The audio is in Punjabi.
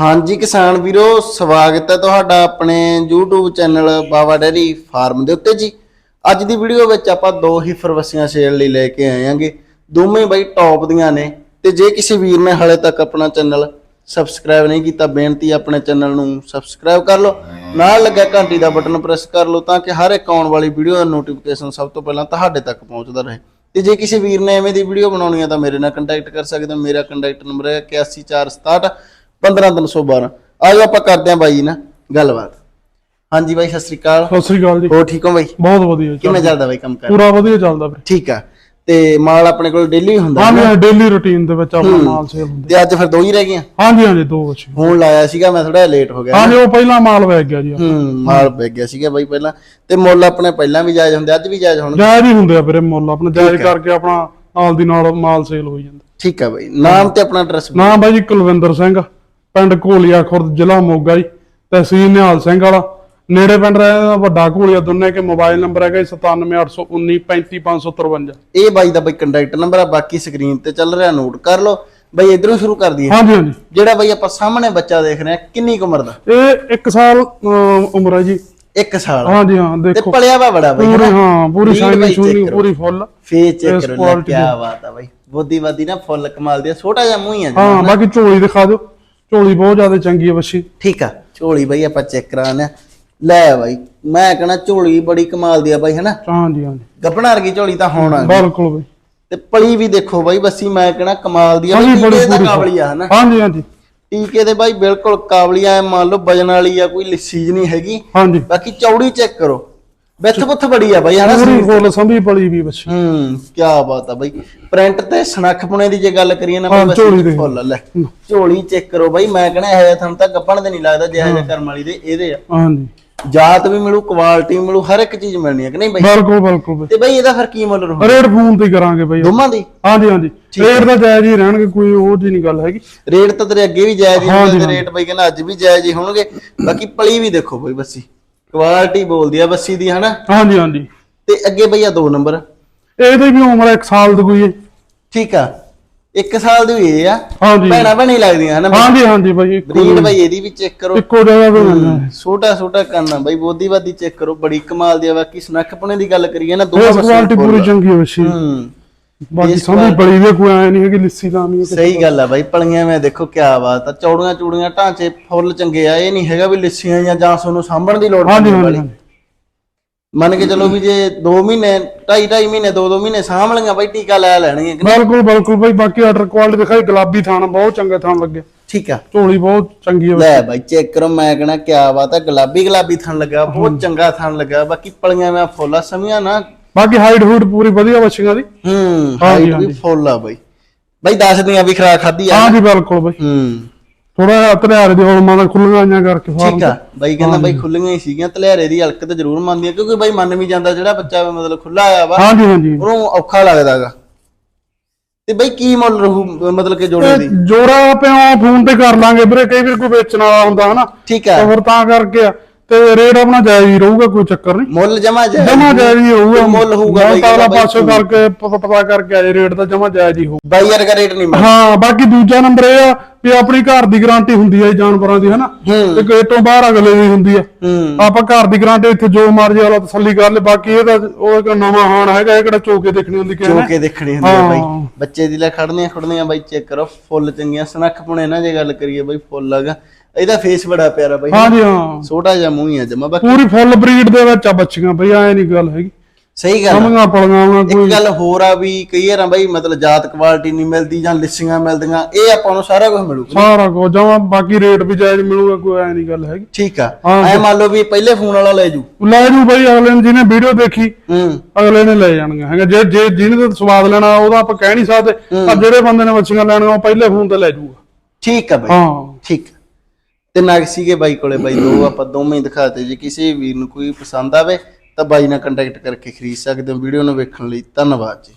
ਹਾਂਜੀ ਕਿਸਾਨ ਵੀਰੋ, ਸਵਾਗਤ ਹੈ ਤੁਹਾਡਾ ਆਪਣੇ YouTube channel Bawa dairy farm ਦੇ ਉੱਤੇ ਜੀ। ਅੱਜ ਦੀ ਵੀਡੀਓ ਵਿੱਚ ਆਪਾਂ ਦੋ ਹੀ ਫਰਵਸੀਆਂ ਸੇਲ ਲਈ ਲੈ ਕੇ ਆਏ ਆਂਗੇ ਦੋਵੇਂ ਬਾਈ ਟੌਪ ਦੀਆਂ ਨੇ। ਤੇ ਜੇ ਕਿਸੇ ਵੀਰ ਨੇ ਹਾਲੇ ਤੱਕ ਆਪਣਾ ਚੈਨਲ ਸਬਸਕ੍ਰਾਈਬ ਨਹੀਂ ਕੀਤਾ, ਬੇਨਤੀ ਆਪਣੇ ਚੈਨਲ ਨੂੰ ਸਬਸਕ੍ਰਾਈਬ ਕਰ ਲਓ। ਨਾਲ ਲੱਗਾ ਘੰਟੀ ਦਾ ਬਟਨ ਪ੍ਰੈਸ ਕਰ ਲਓ ਤਾਂ ਕਿ ਹਰ ਇੱਕ ਆਉਣ ਵਾਲੀ ਵੀਡੀਓ ਦਾ ਨੋਟੀਫਿਕੇਸ਼ਨ ਸਭ ਤੋਂ ਪਹਿਲਾਂ ਤੁਹਾਡੇ ਤੱਕ ਪਹੁੰਚਦਾ ਰਹੇ। ਤੇ ਜੇ ਕਿਸੇ ਵੀਰ ਨੇ ਐਵੇਂ ਦੀ ਵੀਡੀਓ ਬਣਾਉਣੀ ਹੈ ਤਾਂ ਮੇਰੇ ਨਾਲ ਕੰਟੈਕਟ ਕਰ ਸਕਦੇ ਹੋ। ਮੇਰਾ ਕੰਟੈਕਟ ਨੰਬਰ ਹੈ 8147 15312 ਆਜੋ ਆਪਾਂ ਕਰਦੇ ਹਾਂ ਬਾਈ ਨਾਲ ਗੱਲਬਾਤ। ਹਾਂਜੀ ਬਾਈ ਸਤਿ ਸ੍ਰੀ ਅਕਾਲ। ਸਤਿ ਸ੍ਰੀ ਅਕਾਲ ਜੀ। ਹੋਰ ਠੀਕ ਹੋ ਬਾਈ? ਬਹੁਤ ਵਧੀਆ ਜੀ। ਕਿਵੇਂ ਚੱਲਦਾ ਬਾਈ ਕੰਮ ਕਰ? ਪੂਰਾ ਵਧੀਆ ਚੱਲਦਾ ਵੀਰੇ ਠੀਕ ਆ। ਤੇ ਮਾਲ ਆਪਣੇ ਕੋਲ ਡੇਲੀ ਹੁੰਦਾ ਹਾਂ ਨਾ? ਮੈਂ ਡੇਲੀ ਰੁਟੀਨ ਦੇ ਵਿੱਚ ਆਪਣਾ ਮਾਲ ਸੇਲ ਹੁੰਦਾ। ਤੇ ਅੱਜ ਫਿਰ ਦੋ ਹੀ ਰਹਿ ਗਈਆਂ? ਹਾਂਜੀ ਹਾਂਜੀ ਦੋ ਬੱਚੇ ਹੁਣ ਲਾਇਆ ਸੀਗਾ ਮੈਂ ਥੋੜਾ ਲੇਟ ਹੋ ਗਿਆ ਹਾਂਜੀ ਉਹ ਪਹਿਲਾਂ ਮਾਲ ਵੇਚ ਗਿਆ ਜੀ। ਹੂੰ ਮਾਲ ਪੈ ਗਿਆ ਸੀਗਾ ਬਾਈ ਪਹਿਲਾਂ। ਤੇ ਮੁੱਲ ਆਪਣੇ ਪਹਿਲਾਂ ਵੀ ਜਾਇਜ਼ ਹੁੰਦੇ ਅੱਜ ਵੀ ਜਾਇਜ਼ ਹੋਣਗੇ? ਜਾਇਜ਼ ਹੀ ਹੁੰਦੇ ਆ ਵੀਰੇ ਮੁੱਲ ਆਪਣਾ ਜਾਇਜ਼ ਕਰਕੇ ਆਪਣਾ ਨਾਲ ਦੀ ਨਾਲ ਮਾਲ ਸੇਲ ਹੋਈ ਜਾਂਦਾ। ਠੀਕ ਆ ਬਾਈ। ਨਾਮ ਤੇ ਆਪਣਾ ਐਡਰੈਸ ਨਾਮ ਬਾਈ ਜੀ ਕੁਲਵਿੰਦਰ ਸਿੰਘ। ਪਿੰਡ ਘੋਲੀਆ ਖੁਰਦ ਜ਼ਿਲ੍ਹਾ ਮੋਗਾ ਜੀ ਤਹਿਸੀਲ ਨਿਹਾਲ ਸਿੰਘ ਵਾਲਾ। ਨੇੜੇ ਪਿੰਡ ਰਹਿੰਦਾ ਵੱਡਾ ਘੋਲੀਆ ਦੋਨੇ ਕੇ ਮੋਬਾਈਲ ਨੰਬਰ ਹੈਗਾ 9781935553 ਇਹ ਬਾਈ ਦਾ ਬਾਈ ਕੰਟੈਕਟ ਨੰਬਰ ਆ ਬਾਕੀ ਸਕਰੀਨ ਤੇ ਚੱਲ ਰਿਹਾ ਨੋਟ ਕਰ ਲਓ। ਬਾਈ ਇਧਰੋਂ ਸ਼ੁਰੂ ਕਰ ਦਈਏ। ਹਾਂਜੀ ਹਾਂਜੀ। ਜਿਹੜਾ ਬਾਈ ਆਪਾਂ ਸਾਹਮਣੇ ਬੱਚਾ ਦੇਖ ਰਹੇ ਆ ਕਿੰਨੀ ਉਮਰ ਦਾ? ਇਹ 1 ਸਾਲ ਉਮਰ ਹੈ ਜੀ। 1 ਸਾਲ। ਹਾਂਜੀ ਹਾਂ ਤੇ ਦੇਖੋ। ਪਲਿਆ ਵਾ ਬੜਾ ਬਾਈ ਪੂਰੀ? ਹਾਂ ਪੂਰੀ ਸ਼ਾਈਨਿੰਗ ਸ਼ੂਨਿੰਗ। ਪੂਰੀ ਫੁੱਲ ਫੇਸ ਚੈੱਕ ਕਰੋ ਕੀ ਬਾਤ ਆ ਬਾਈ। ਬੋਦੀ ਬਾਦੀ ਨਾ ਫੁੱਲ ਕਮਾਲ ਦੀ ਛੋਟਾ ਜਿਹਾ ਮੂੰਹ ਹੀ ਆ ਜੀ। ਹਾਂ ਬਾਕੀ ਝੋਲੀ ਦਿਖਾ ਦਿਓ। ਝੋਲੀ ਬਹੁਤ ਜ਼ਿਆਦਾ ਚੰਗੀ ਹੈ ਬੱਚੀ ਠੀਕ ਆ ਝੋਲੀ ਬਾਈ ਆਪਾਂ ਚੈੱਕ ਆ ਲੈ ਬਾਈ ਮੈਂ ਕਹਣਾ ਝੋਲੀ ਬੜੀ ਕਮਾਲ ਦੀ ਆ ਬਾਈ ਹਨਾ? ਹਾਂਜੀ ਹਾਂਜੀ ਗੱਪਣਾ ਵਰਗੀ ਝੋਲੀ ਤਾਂ ਹੋਣਾ ਬਿਲਕੁਲ ਬਈ। ਤੇ ਪਲੀ ਵੀ ਦੇਖੋ ਬਾਈ ਬੱਸੀ ਮੈਂ ਕਹਣਾ ਕਮਾਲ ਦੀ ਆ ਬੜੀ ਕਾਬਲੀ ਆ ਹਨਾ? ਹਾਂਜੀ ਹਾਂਜੀ ਟੀਕੇ ਦੇ ਬਾਈ ਬਿਲਕੁਲ ਕਾਬਲੀ ਆ ਮੰਨ ਲਓ ਵਜਨ ਵਾਲੀ ਆ ਕੋਈ ਲਿੱਸੀ ਨਹੀਂ ਹੈਗੀ। ਹਾਂਜੀ ਬਾਕੀ ਚੌੜੀ ਚੈੱਕ ਕਰੋ। ਵਿੱਥ ਬੁੱਥ ਬੜੀ ਆ ਬਾਈ ਹਨਾ ਪੂਰੀ ਫੁੱਲ ਸੰਭੀ ਪਲੀ ਵੀ ਬੱਚੀ। ਹੂੰ ਕੀ ਬਾਤ ਆ ਬਾਈ। ਪ੍ਰਿੰਟ ਤੇ ਸਨਖਪੁਣੇ ਦੀ ਜੇ ਗੱਲ ਕਰੀਏ ਨਾ ਬਾਈ। ਫੁੱਲ ਲੈ। ਝੋਲੀ ਚੈੱਕ ਕਰੋ ਬਾਈ ਮੈਂ ਕਹਣਾ ਇਹ ਤੁਹਾਨੂੰ ਤਾਂ ਗੱਪਣ ਦੇ ਨਹੀਂ ਲੱਗਦਾ ਜਿਹੜਾ ਜਿਹਾ ਕਰਮ ਵਾਲੀ ਦੇ ਇਹਦੇ ਆ। ਹਾਂਜੀ। ਜਾਤ ਵੀ ਮਿਲੂ ਕੁਆਲਿਟੀ ਮਿਲੂ ਹਰ ਇੱਕ ਚੀਜ਼ ਮਿਲਣੀ ਹੈ ਕਿ ਨਹੀਂ ਬਾਈ? ਬਿਲਕੁਲ ਬਿਲਕੁਲ ਤੇ ਬਾਈ ਇਹਦਾ ਫਿਰ ਕੀ ਮੁੱਲ ਰਹੂ ਰੇਟ ਫੋਨ ਤੇ ਕਰਾਂਗੇ ਬਈ। ਦੋਵਾਂ ਦੀ? ਹਾਂਜੀ ਹਾਂਜੀ। ਰੇਟ ਤਾਂ ਜਾਇਜ਼ ਹੀ ਰਹਿਣਗੇ ਕੋਈ ਉਹ ਜੀ ਨਹੀਂ ਗੱਲ ਹੈਗੀ। ਰੇਟ ਤਾਂ ਤੇਰੇ ਅੱਗੇ ਵੀ ਜਾਇਜ਼ ਹੀ ਤੇ ਰੇਟ ਬਾਈ ਕਹਿੰਦਾ ਅੱਜ ਵੀ ਜਾਇਜ਼ ਹੀ ਹੋਣਗੇ। ਬਾਕੀ ਪਲੀ ਵੀ ਦੇਖੋ ਬਾਈ ਬੱਸੀ। ਕੁਆਲਿਟੀ ਬੋਲਦੀ ਆ ਬੱਸੀ ਦੀ ਹਨਾ? ਹਾਂਜੀ ਹਾਂਜੀ। ਤੇ ਅੱਗੇ ਬਈ ਆ ਦੋ ਨੰਬਰ। ਇਹਦੀ ਵੀ ਉਮਰ 1 ਸਾਲ ਦੀ ਕੋਈ ਹੈ। ਠੀਕ ਆ। ਇੱਕ ਸਾਲ ਦੀ ਹੋਈ ਆ। ਹਾਂਜੀ। ਭੈਣਾ ਭੈਣੀ ਲੱਗਦੀਆਂ ਹਨਾ ਹਾਂਜੀ ਹਾਂਜੀ ਬਾਈ ਬਰੀਡ ਬਾਈ ਇਹਦੀ ਵੀ ਚੈੱਕ ਕਰੋ। ਇੱਕੋ ਜਗ੍ਹਾ ਤੇ ਮਿਲਣਾ ਹੈ ਛੋਟਾ ਛੋਟਾ ਕੰਨ ਬਾਈ ਬੋਦੀ ਬਾਦੀ ਚੈੱਕ ਕਰੋ। ਬੜੀ ਕਮਾਲ ਦੀ ਆ ਬਾਕੀ ਸਨਖਪੁਣੇ ਦੀ ਗੱਲ ਕਰੀਏ ਨਾ ਪਾਸਿਓਂ ਕੁਆਲਿਟੀ ਪੂਰੀ। ਚੰਗੀ ਹੈ ਬੱਚੀ ਹੂੰ। ਬਾਕੀ ਸੰਭੀ ਬਲੀ ਵੀ ਕੋਈ ਐ ਨਹੀਂ ਹੈਗੀ ਲਿੱਸੀ ਦਾ ਨਹੀਂ ਸਹੀ ਗੱਲ ਆ ਬਾਈ ਪਲੀਆਂ ਮੈਂ ਦੇਖੋ ਕਿਆ ਬਾਤ ਆ ਚੌੜੀਆਂ ਚੂੜੀਆਂ ਢਾਂਚੇ ਫੁੱਲ ਚੰਗੇ ਆ ਇਹ ਨਹੀਂ ਹੈਗਾ ਵੀ ਲਿੱਸੀਆਂ ਜਾਂ ਜਾਂ ਤੁਹਾਨੂੰ ਸਾਂਭਣ ਦੀ ਲੋੜ ਹਾਂਜੀ ਹਾਂਜੀ ਵਾਲੀ ਹਾਂਜੀ। ਮੰਨ ਕੇ ਚਲੋ ਵੀ ਜੇ 2 ਮਹੀਨੇ 2.5 2.5 ਮਹੀਨੇ 2-2 ਮਹੀਨੇ ਸਾਂਭ ਲਈਆਂ ਬਾਈ ਟੀਕਾ ਲੈ ਲੈਣਗੇ ਕਿ ਨਹੀਂ? ਬਿਲਕੁਲ ਬਿਲਕੁਲ ਬਾਈ ਬਾਕੀ ਆਰਡਰ ਕੁਆਲਿਟੀ ਦਿਖਾਈ ਗੁਲਾਬੀ ਥਾਣ ਬਹੁਤ ਚੰਗੇ ਥਾਣ ਲੱਗੇ ਠੀਕ ਆ। ਝੋਲੀ ਬਹੁਤ ਚੰਗੀ ਹੈ ਲੈ ਬਾਈ ਚੈੱਕ ਕਰੋ ਮੈਂ ਕਹਣਾ ਕਿਆ ਬਾਤ ਆ ਗੁਲਾਬੀ ਗੁਲਾਬੀ ਥਣ ਲੱਗਾ ਬਹੁਤ ਚੰਗਾ ਥਣ ਲੱਗਾ ਬਾਕੀ ਪਲੀਆਂ ਮੈਂ ਫੁੱਲਾ ਸਮੀਆਂ ਨਾ ਬਾਕੀ ਹਾਈਟ ਹੂਟ ਪੂਰੀ ਵਧੀਆ ਬੱਚੀਆਂ ਦੀ। ਹੂੰ ਹਾਂਜੀ, ਹਾਈਟ ਵੀ ਹਾਂਜੀ। ਫੁੱਲ ਆ ਬਾਈ। ਬਾਈ ਦੱਸ ਦੀਆਂ ਵੀ ਖਰਾ ਖਾਦੀ ਆ। ਹਾਂਜੀ ਬਿਲਕੁਲ ਬਾਈ। ਹੂੰ। ਥੋੜਾ ਧਲਿਆਰੇ ਦੇ ਹੋਲਮਾਂ ਦਾ ਖੁੱਲੀਆਂ ਆਈਆਂ ਕਰਕੇ ਫਾਰਮ ਠੀਕ ਆ। ਬਾਈ ਕਹਿੰਦਾ ਬਾਈ ਖੁੱਲੀਆਂ ਹੀ ਸੀਗੀਆਂ ਤਲਿਆਰੇ ਦੀ ਹਲਕ ਤੇ ਜ਼ਰੂਰ ਮੰਨਦੀ ਆ ਕਿਉਂਕਿ ਬਾਈ ਮੰਨ ਵੀ ਜਾਂਦਾ ਜਿਹੜਾ ਬੱਚਾ ਮਤਲਬ ਖੁੱਲਾ ਆਇਆ ਵਾ ਹਾਂਜੀ ਹਾਂਜੀ। ਉਹਨੂੰ ਔਖਾ ਲੱਗਦਾਗਾ ਤੇ ਬਾਈ ਕੀ ਮੁੱਲ ਰਹੂ ਮਤਲਬ ਕਿ ਜੋੜੇ ਦੀ? ਜੋੜਾ ਪਿਓ ਫੋਨ ਤੇ ਕਰ ਲਾਂਗੇ ਵੀਰੇ ਕਈ ਵਾਰ ਕੋਈ ਵੇਚਣ ਵਾਲਾ ਹੁੰਦਾ ਹਨਾ। ਠੀਕ ਆ। ਤਾਂ ਫਿਰ ਤਾਂ ਕਰਕੇ ਆ। ਤੇ ਰੇਟ ਆਪਣਾ ਜਾਇਜ਼ ਹੀ ਰਹੂਗਾ ਕੋਈ ਚੱਕਰ ਨਹੀਂ। ਮੁੱਲ ਜਮਾ ਜਾਏ ਜਮਾ ਜਾਇਜ਼ ਹੀ ਹੋਊਗਾ ਮੁੱਲ ਹੋਊਗਾ ਬਾਈ ਕਹਿੰਦਾ ਪਾਸੋਂ ਕਰਕੇ ਪਤਾ ਕਰਕੇ ਆਏ ਰੇਟ ਤਾਂ ਜਮਾ ਜਾਇਜ਼ ਹੀ ਹੋਊ। ਬਾਈ ਵਰਗਾ ਰੇਟ ਨਹੀਂ ਹਾਂ ਬਾਕੀ ਦੂਜਾ ਨੰਬਰ ਇਹ ਆ ਵੀ ਆਪਣੀ ਘਰ ਦੀ ਗਾਰੰਟੀ ਹੁੰਦੀ ਹੈ ਜਾਨਵਰਾਂ ਦੀ ਹਨਾ। ਤੇ ਗੇਟ ਤੋਂ ਬਾਹਰ ਅਗਲੇ ਦੀ ਹੁੰਦੀ ਆ। ਆਪਾਂ ਘਰ ਦੀ ਗਾਰੰਟੀ ਇੱਥੇ ਜੋ ਮਰਜ਼ੀ ਵਾਲਾ ਤਸੱਲੀ ਕਰ ਲੈ ਬਾਕੀ ਇਹ ਤਾਂ ਉਹ ਇੱਕ ਨਵਾਂ ਹਾਣ ਹੈਗਾ ਇਹ ਕਿਹੜਾ ਚੋਕੇ ਦੇਖਣੀ ਹੁੰਦੀ ਕਿਸੇ ਜੋ ਨੇ? ਕੇ ਦੇਖਣੀ ਹੁੰਦੀ ਆ ਬਾਈ। ਬੱਚੇ ਦੀ ਲੈ ਖੜਨੀਆਂ ਖੜਨੀਆਂ ਬਾਈ ਚੈੱਕ ਕਰੋ ਫੁੱਲ ਚੰਗੀਆਂ ਸਨੱਖ ਪੁਣੇ ਨਾ ਜੇ ਗੱਲ ਕਰੀਏ ਬਾਈ ਫੁੱਲ ਹੈਗਾ ਇਹਦਾ ਫੇਸ ਬੜਾ ਪਿਆਰਾ ਬਾਈ। ਹਾਂਜੀ ਹਾਂ। ਛੋਟਾ ਜਿਹਾ ਮੂੰਹ ਹੀ ਆ ਜਮਾ ਬਾਕੀ ਪੂਰੀ ਫੁੱਲ ਬਰੀਡ ਦੇ ਵਿੱਚ ਆ ਬੱਚੀਆਂ ਬਈ ਐ ਨਹੀਂ ਗੱਲ ਹੈਗੀ। ਸਹੀ ਗੱਲ। ਸਮਝਾਂ ਪੜਗਾਵਾਂ ਕੋਈ ਇੱਕ ਗੱਲ ਹੋਰ ਆ ਵੀ ਕਈ ਵਾਰਾਂ ਬਾਈ ਮਤਲਬ ਜਾਤ ਕੁਆਲਿਟੀ ਨਹੀਂ ਮਿਲਦੀ ਜਾਂ ਲਿਸੀਆਂ ਮਿਲਦੀਆਂ ਇਹ ਆਪਾਂ ਨੂੰ ਸਾਰਾ ਕੁਝ ਮਿਲੂਗਾ ਸਾਰਾ ਕੁਝ ਜਮਾ ਬਾਕੀ ਰੇਟ ਵੀ ਜਾਇਜ਼ ਮਿਲੂਗਾ ਕੋਈ ਐ ਨਹੀਂ ਗੱਲ ਹੈਗੀ। ਠੀਕ ਆ। ਐ ਮੰਨ ਲਓ ਵੀ ਪਹਿਲੇ ਫੋਨ ਵਾਲਾ ਲੈ ਜੂ। ਲੈ ਜੂ ਬਈ ਅਗਲੇ ਨੇ ਜਿਹਨੇ ਵੀਡੀਓ ਦੇਖੀ ਹੂੰ। ਅਗਲੇ ਨੇ ਲੈ ਜਾਣਗੇ। ਹੈਗਾ ਜੇ ਜੇ ਜਿਹਨੇ ਤਾਂ ਸਵਾਦ ਲੈਣਾ ਉਹਦਾ ਆਪਾਂ ਕਹਿ ਨਹੀਂ ਸਕਦੇ। ਪਰ ਜਿਹੜੇ ਬੰਦੇ ਨੇ ਬੱਚੀਆਂ ਲੈਣੀਆਂ ਉਹ ਪਹਿਲੇ ਫੋਨ ਤੇ ਲੈ ਜੂਗਾ। ਠੀਕ ਆ ਬਾਈ। ਹਾਂ। ਠੀਕ ਤੇ ਨਗ ਸੀਗੇ ਬਾਈ ਕੋਲੇ ਬਾਈ, ਦੋ ਆਪਾਂ ਦੋਵੇਂ ਹੀ ਦਿਖਾਤੇ। ਜੇ ਕਿਸੇ ਵੀਰ ਨੂੰ ਕੋਈ ਪਸੰਦ ਆਵੇ ਤਾਂ ਬਾਈ ਨਾਲ ਕੰਟੈਕਟ ਕਰਕੇ ਖਰੀਦ ਸਕਦੇ ਹੋ। ਵੀਡੀਓ ਨੂੰ ਵੇਖਣ ਲਈ ਧੰਨਵਾਦ ਜੀ।